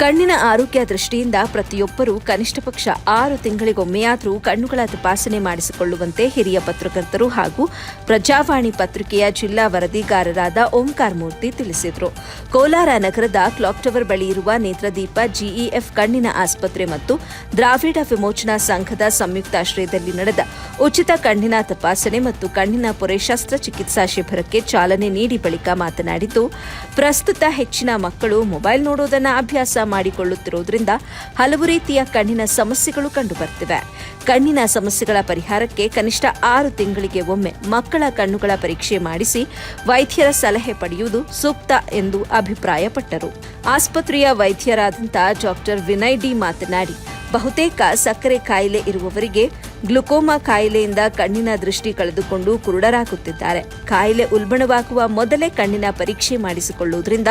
ಕಣ್ಣಿನ ಆರೋಗ್ಯ ದೃಷ್ಟಿಯಿಂದ ಪ್ರತಿಯೊಬ್ಬರೂ ಕನಿಷ್ಠ ಪಕ್ಷ ಆರು ತಿಂಗಳಿಗೊಮ್ಮೆಯಾದರೂ ಕಣ್ಣುಗಳ ತಪಾಸಣೆ ಮಾಡಿಸಿಕೊಳ್ಳುವಂತೆ ಹಿರಿಯ ಪತ್ರಕರ್ತರು ಹಾಗೂ ಪ್ರಜಾವಾಣಿ ಪತ್ರಿಕೆಯ ಜಿಲ್ಲಾ ವರದಿಗಾರರಾದ ಓಂಕಾರ ಮೂರ್ತಿ ತಿಳಿಸಿದರು. ಕೋಲಾರ ನಗರದ ಕ್ಲಾಕ್ ಟವರ್ ಬಳಿ ಇರುವ ನೇತ್ರದೀಪ ಜಿಇಎಫ್ ಕಣ್ಣಿನ ಆಸ್ಪತ್ರೆ ಮತ್ತು ದ್ರಾವಿಡ ವಿಮೋಚನಾ ಸಂಘದ ಸಂಯುಕ್ತಾಶ್ರಯದಲ್ಲಿ ನಡೆದ ಉಚಿತ ಕಣ್ಣಿನ ತಪಾಸಣೆ ಮತ್ತು ಕಣ್ಣಿನ ಪೊರೆ ಶಸ್ತ್ರಚಿಕಿತ್ಸಾ ಶಿಬಿರಕ್ಕೆ ಚಾಲನೆ ನೀಡಿ ಬಳಿಕ ಮಾತನಾಡಿದ್ದು, ಪ್ರಸ್ತುತ ಹೆಚ್ಚಿನ ಮಕ್ಕಳು ಮೊಬೈಲ್ ನೋಡುವುದನ್ನು ಅಭ್ಯಾಸ ಮಾಡಿಕೊಳ್ಳುತ್ತಿರುವುದರಿಂದ ಹಲವು ರೀತಿಯ ಕಣ್ಣಿನ ಸಮಸ್ಯೆಗಳು ಕಂಡುಬರ್ತಿವೆ ಕಣ್ಣಿನ ಸಮಸ್ಯೆಗಳ ಪರಿಹಾರಕ್ಕೆ ಕನಿಷ್ಠ ಆರು ತಿಂಗಳಿಗೆ ಒಮ್ಮೆ ಮಕ್ಕಳ ಕಣ್ಣುಗಳ ಪರೀಕ್ಷೆ ಮಾಡಿಸಿ ವೈದ್ಯರ ಸಲಹೆ ಪಡೆಯುವುದು ಸೂಕ್ತ ಎಂದು ಅಭಿಪ್ರಾಯಪಟ್ಟರು. ಆಸ್ಪತ್ರೆಯ ವೈದ್ಯರಾದಂತಹ ಡಾಕ್ಟರ್ ವಿನಯ್ ಡಿ ಮಾತನಾಡಿ, ಬಹುತೇಕ ಸಕ್ಕರೆ ಕಾಯಿಲೆ ಇರುವವರಿಗೆ ಗ್ಲುಕೋಮಾ ಕಾಯಿಲೆಯಿಂದ ಕಣ್ಣಿನ ದೃಷ್ಟಿ ಕಳೆದುಕೊಂಡು ಕುರುಡರಾಗುತ್ತಿದ್ದಾರೆ. ಕಾಯಿಲೆ ಉಲ್ಬಣವಾಗುವ ಮೊದಲೇ ಕಣ್ಣಿನ ಪರೀಕ್ಷೆ ಮಾಡಿಸಿಕೊಳ್ಳುವುದರಿಂದ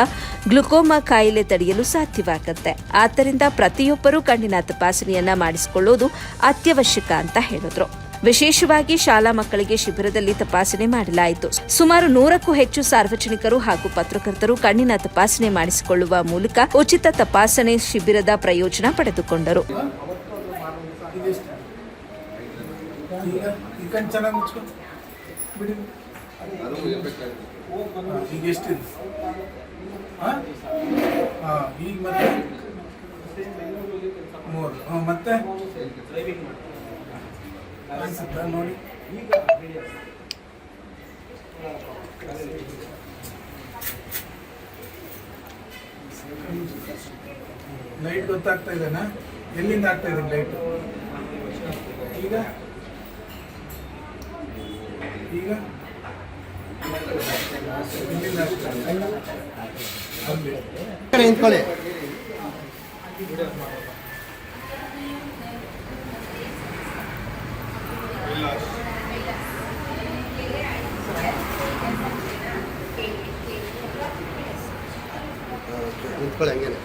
ಗ್ಲುಕೋಮಾ ಕಾಯಿಲೆ ತಡೆಯಲು ಸಾಧ್ಯವಾಗುತ್ತೆ. ಆದ್ದರಿಂದ ಪ್ರತಿಯೊಬ್ಬರೂ ಕಣ್ಣಿನ ತಪಾಸಣೆಯನ್ನ ಮಾಡಿಸಿಕೊಳ್ಳುವುದು ಅತ್ಯವಶ್ಯಕ ಅಂತ ಹೇಳಿದ್ರು. ವಿಶೇಷವಾಗಿ ಶಾಲಾ ಮಕ್ಕಳಿಗೆ ಶಿಬಿರದಲ್ಲಿ ತಪಾಸಣೆ ಮಾಡಲಾಯಿತು. ಸುಮಾರು ನೂರಕ್ಕೂ ಹೆಚ್ಚು ಸಾರ್ವಜನಿಕರು ಹಾಗೂ ಪತ್ರಕರ್ತರು ಕಣ್ಣಿನ ತಪಾಸಣೆ ಮಾಡಿಸಿಕೊಳ್ಳುವ ಮೂಲಕ ಉಚಿತ ತಪಾಸಣೆ ಶಿಬಿರದ ಪ್ರಯೋಜನ ಪಡೆದುಕೊಂಡರು. ಈಗ ಚೆನ್ನಾಗಿ ಮುಚ್ಕೊ. ಬಿಡಿ. ಈಗ ಎಷ್ಟಿದೆ? ಹಾಂ? ಹಾಂ, ಈಗ ಮತ್ತೆ? ಮೂರು. ಹಾಂ, ಮತ್ತೆ? ನೋಡಿ. ಲೈಟ್ ಗೊತ್ತಾಗ್ತಾ ಇದೆನಾ? ಎಲ್ಲಿಂದ ಆಗ್ತಾ ಇದೆ ಲೈಟ್ ಈಗ? ಈಗ? ನಿಂತ್ಕೊಳ್ಳಿ. ನಿಂತ್ಕೊಳ್ಳಿ ಹಂಗೇನೆ.